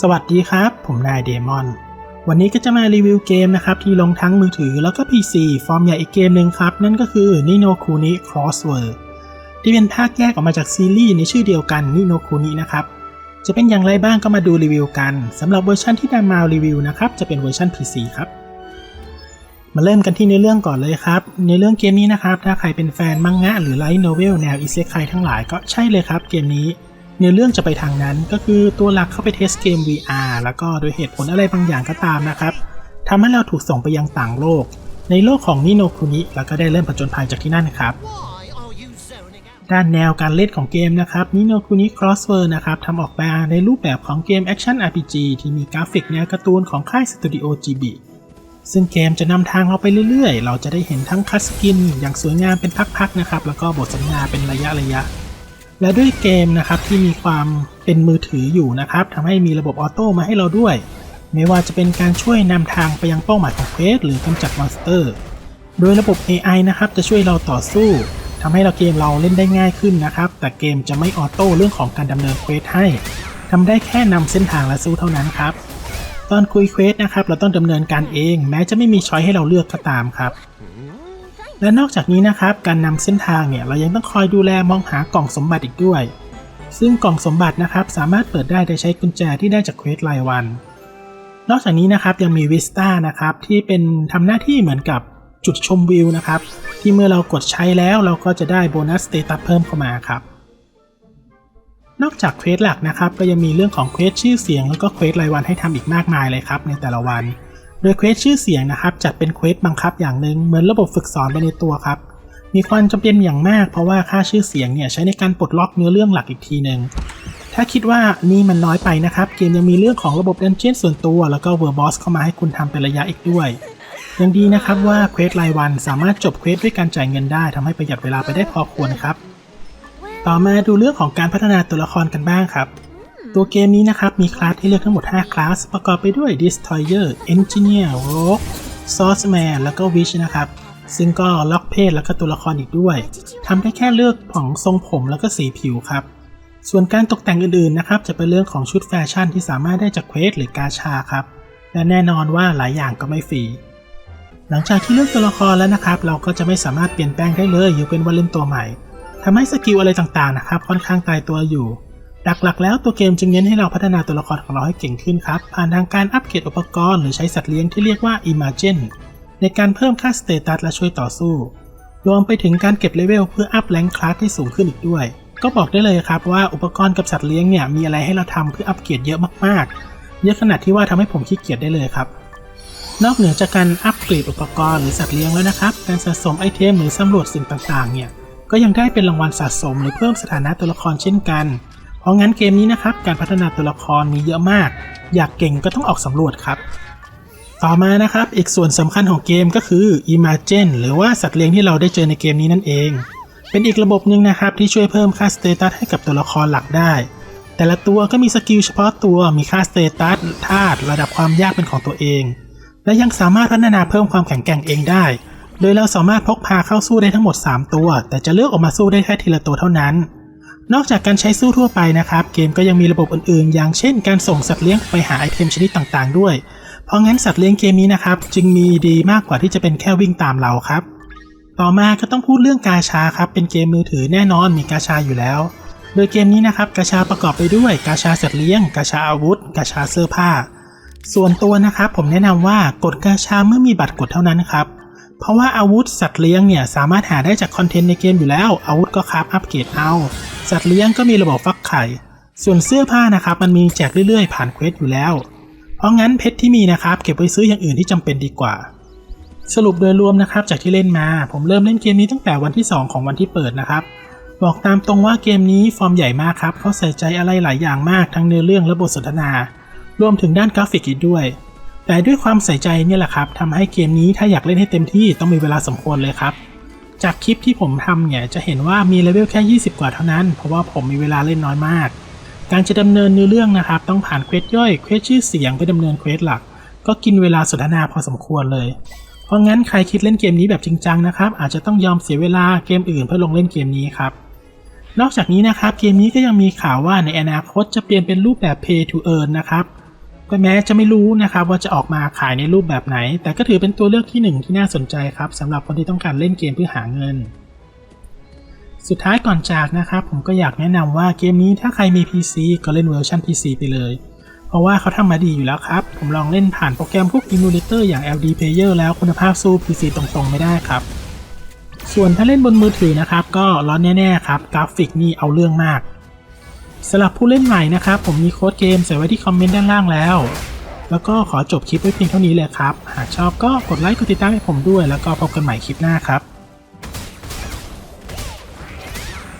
สวัสดีครับ ผมนายเดมอน วันนี้ก็จะมารีวิวเกมนะครับ ที่ลงทั้งมือถือแล้วก็ PC ฟอร์มใหญ่อีกเกมหนึ่งครับ นั่นก็คือ Nino Kuni Crossword ที่เป็นภาคแยกออกมาจากซีรีส์ในชื่อเดียวกัน Nino Kuni นะครับ จะเป็นอย่างไรบ้างก็มาดูรีวิวกันสำหรับเวอร์ชันที่นำมารีวิวนะครับ จะเป็นเวอร์ชัน PC ครับ มาเริ่มกันที่ในเรื่องก่อนเลยครับ ในเรื่องเกมนี้นะครับ ถ้าใครเป็นแฟนมังงะหรือไลท์โนเวลแนวอิเซคไคทั้งหลายก็ใช่เลยครับเกมนี้ เนื้อเรื่องจะไปทางนั้นก็คือตัวหลักเข้าไปเทสเกม VR แล้วก็โดยเหตุผลอะไรบางอย่างก็ตามนะครับทำให้เราถูกส่งไปยังต่างโลก ในโลกของนิโนคุนิแล้วก็ได้เริ่มผจญภัยจากที่นั่นครับด้านแนวการเล่นของเกมนะครับนิโนคุนิ Crossword นะครับทำออกมาในรูปแบบของเกมแอคชั่น RPG ที่มีกราฟิกแนวการ์ตูนของค่ายสตูดิโอ GB ซึ่งเกมจะนำทางเราไปเรื่อยๆ เราจะได้เห็นทั้งคัสกิน อย่างสวยงามเป็นพักๆนะครับ แล้วก็บทสนทนาเป็นระยะระยะๆ และด้วยเกมนะครับที่มีความเป็นมือถืออยู่นะครับทำให้มีระบบออโต้มาให้เราด้วย ไม่ว่าจะเป็นการช่วยนำทางไปยังเป้าหมายของเควสหรือกำจัดมอนสเตอร์ โดยระบบ AI นะครับจะช่วยเราต่อสู้ทำให้เราเกมเราเล่นได้ง่ายขึ้นนะครับ แต่เกมจะไม่ออโต้เรื่องของการดำเนินเควสให้ทำได้แค่นำเส้นทางและสู้เท่านั้นครับ ตอนคุยเควสนะครับเราต้องดำเนินการเอง แม้จะไม่มีช้อยให้เราเลือกก็ตามครับ และนอกจากนี้นะครับการนำเส้นทางเนี่ยเรายังต้องคอยดูแลมองหากล่องสมบัติอีกด้วย ซึ่งกล่องสมบัตินะครับสามารถเปิดได้โดยใช้กุญแจที่ได้จากเควสรายวัน นอกจากนี้นะครับยังมีวิสตานะครับที่เป็นทำหน้าที่เหมือนกับจุดชมวิวนะครับ ที่เมื่อเรากดใช้แล้วเราก็จะได้โบนัสสเตตัสเพิ่มเข้ามาครับนอกจากเควสหลักนะครับก็ยังมีเรื่องของเควสชื่อเสียงแล้วก็เควสรายวันให้ทำอีกมากมายเลยครับในแต่ละวัน โดยเควสชื่อเสียงนะครับจัดเป็นเควสบังคับอย่างหนึ่งเหมือนระบบฝึกสอนไปในตัวครับ มีความจำเป็นอย่างมากเพราะว่าค่าชื่อเสียงเนี่ยใช้ในการปลดล็อกเนื้อเรื่องหลักอีกทีหนึ่งถ้าคิดว่านี่มันน้อยไปนะครับ เกมยังมีเรื่องของระบบดันเจียนส่วนตัว แล้วก็เวอร์บอสเข้ามาให้คุณทำเป็นระยะอีกด้วยยังดีนะครับว่าเควสรายวันสามารถจบเควสด้วยการจ่ายเงินได้ทำให้ประหยัดเวลาไปได้พอควรครับ ต่อมาดูเรื่องของการพัฒนาตัวละครกันบ้างครับ ตัวเกมนี้นะครับ มีคลาสให้เลือกทั้งหมด 5 คลาส ประกอบไปด้วย Destroyer Engineer Rogue Swordsman แล้วก็ Witch นะครับ ซึ่งก็ล็อกเพศแล้วก็ตัวละครอีกด้วยทำได้แค่เลือกของทรงผมแล้วก็สีผิวครับ ส่วนการตกแต่งอื่นๆนะครับ จะเป็นเรื่องของชุดแฟชั่นที่สามารถได้จากเควสหรือกาชาครับ และแน่นอนว่าหลายอย่างก็ไม่ฟรีหลังจากที่เลือกตัวละครแล้วนะครับ เราก็จะไม่สามารถเปลี่ยนแปลงได้เลยยกเว้นว่าเล่นตัวใหม่ทำให้สกิลอะไรต่างๆนะครับ ค่อนข้างตายตัวอยู่ หลักๆ แล้วตัวเกมจึงเน้นให้เราพัฒนาตัวละครของเราให้เก่งขึ้นครับ ผ่านทางการอัปเกรดอุปกรณ์หรือใช้สัตว์เลี้ยงที่เรียกว่า Imagen ในการเพิ่มค่าสเตตัสและช่วยต่อสู้ รวมไปถึงการเก็บเลเวลเพื่ออัพแรงคลาสให้สูงขึ้นอีกด้วย ก็บอกได้เลยครับว่าอุปกรณ์กับสัตว์เลี้ยงเนี่ยมีอะไรให้เราทำเพื่ออัปเกรดเยอะมากๆ เยอะขนาดที่ว่าทำให้ผมขี้เกียจได้เลยครับ นอกเหนือจากการอัปเกรดอุปกรณ์หรือสัตว์เลี้ยงแล้วนะครับ การสะสมไอเทมหรือสำรวจสิ่งต่างๆ เนี่ย ก็ยังได้เป็นรางวัลสะสมหรือเพิ่มสถานะตัวละครเช่นกัน เพราะงั้นเกมนี้นะครับการพัฒนาตัวละครมีเยอะมาก อยากเก่งก็ต้องออกสำรวจครับ ต่อมานะครับอีกส่วนสำคัญของเกมก็คือ Imagen หรือว่าสัตว์เลี้ยงที่เราได้เจอในเกมนี้นั่นเอง เป็นอีกระบบหนึ่งนะครับที่ช่วยเพิ่มค่าสเตตัสให้กับตัวละครหลักได้ แต่ละตัวก็มีสกิลเฉพาะตัวมีค่าสเตตัสธาตุระดับความยากเป็นของตัวเอง และยังสามารถพัฒนาเพิ่มความแข็งแกร่งเองได้ โดยเราสามารถพกพาเข้าสู้ได้ทั้งหมด 3 ตัว แต่จะเลือกออกมาสู้ได้แค่ทีละตัวเท่านั้น นอกจากการใช้สู้ทั่วไปนะครับ เกมก็ยังมีระบบอื่นๆ อย่างเช่นการส่งสัตว์เลี้ยงไปหาไอเทมชนิดต่างๆ ด้วย เพราะงั้นสัตว์เลี้ยงเกมนี้นะครับ จึงมีดีมากกว่าที่จะเป็นแค่วิ่งตามเราครับ ต่อมาก็ต้องพูดเรื่องกาชาครับ เป็นเกมมือถือแน่นอนมีกาชาอยู่แล้ว โดยเกมนี้นะครับกาชาประกอบไปด้วยกาชาสัตว์เลี้ยง กาชาอาวุธ กาชาเสื้อผ้า ส่วนตัวนะครับผมแนะนำว่ากดกาชาเมื่อมีบัตรกดเท่านั้นครับ เพราะว่าอาวุธสัตว์เลี้ยงเนี่ยสามารถหาได้จากคอนเทนต์ในเกมอยู่แล้ว อาวุธก็คราฟอัปเกรดเอา สัตว์เลี้ยงก็มีระบบฟักไข่ ส่วนเสื้อผ้านะครับมันมีแจกเรื่อยๆ ผ่านเควสอยู่แล้ว เพราะงั้นเพชรที่มีนะครับเก็บไว้ซื้ออย่างอื่นที่จำเป็นดีกว่า สรุปโดยรวมนะครับจากที่เล่นมา ผมเริ่มเล่นเกมนี้ตั้งแต่วันที่ 2 ของวันที่เปิดนะครับบอกตามตรงว่าเกมนี้ฟอร์มใหญ่มากครับเขาใส่ใจอะไรหลายอย่างมากทั้งเนื้อเรื่องและบทสนทนา รวมถึงด้านกราฟิกอีกด้วย แต่ด้วยความใส่ใจเนี่ยแหละครับทำให้เกมนี้ถ้าอยากเล่นให้เต็มที่ต้องมีเวลาสมควรเลยครับ จากคลิปที่ผมทำเนี่ยจะเห็นว่ามีเลเวลแค่ 20 กว่าเท่านั้น เพราะว่าผมมีเวลาเล่นน้อยมาก การจะดำเนินเนื้อเรื่องนะครับ ต้องผ่านเควสย่อยเควสชื่อเสียงไปดำเนินเควสหลัก ก็กินเวลาสนทนาพอสมควรเลย เพราะงั้นใครคิดเล่นเกมนี้แบบจริงจังนะครับอาจจะต้องยอมเสียเวลาเกมอื่นเพื่อลงเล่นเกมนี้ครับนอกจากนี้นะครับเกมนี้ก็ยังมีข่าวว่าในอนาคตจะเปลี่ยนเป็นรูปแบบ Pay to Earn นะครับ ก็แม้จะไม่รู้นะครับว่าจะออกมาขายในรูปแบบไหน แต่ก็ถือเป็นตัวเลือกที่หนึ่งที่น่าสนใจครับสำหรับคนที่ต้องการเล่นเกมเพื่อหาเงิน สุดท้ายก่อนจากนะครับผมก็อยากแนะนำว่าเกมนี้ถ้าใครมี PC ก็เล่นเวอร์ชัน PC ไปเลย เพราะว่าเขาทำมาดีอยู่แล้วครับ ผมลองเล่นผ่านโปรแกรมพวก Emulator อย่าง LD Player แล้วคุณภาพสู้ PC ตรงๆ ไม่ได้ครับ ส่วนถ้าเล่นบนมือถือนะครับก็ร้อนแน่ๆครับกราฟิกนี่เอาเรื่องมาก สำหรับผู้เล่นใหม่นะครับ ผมมีโค้ดเกมใส่ไว้ที่คอมเมนต์ด้านล่างแล้ว แล้วก็ขอจบคลิปไว้เพียงเท่านี้เลยครับ หากชอบก็กดไลค์กดติดตามให้ผมด้วย แล้วก็พบกันใหม่คลิปหน้าครับ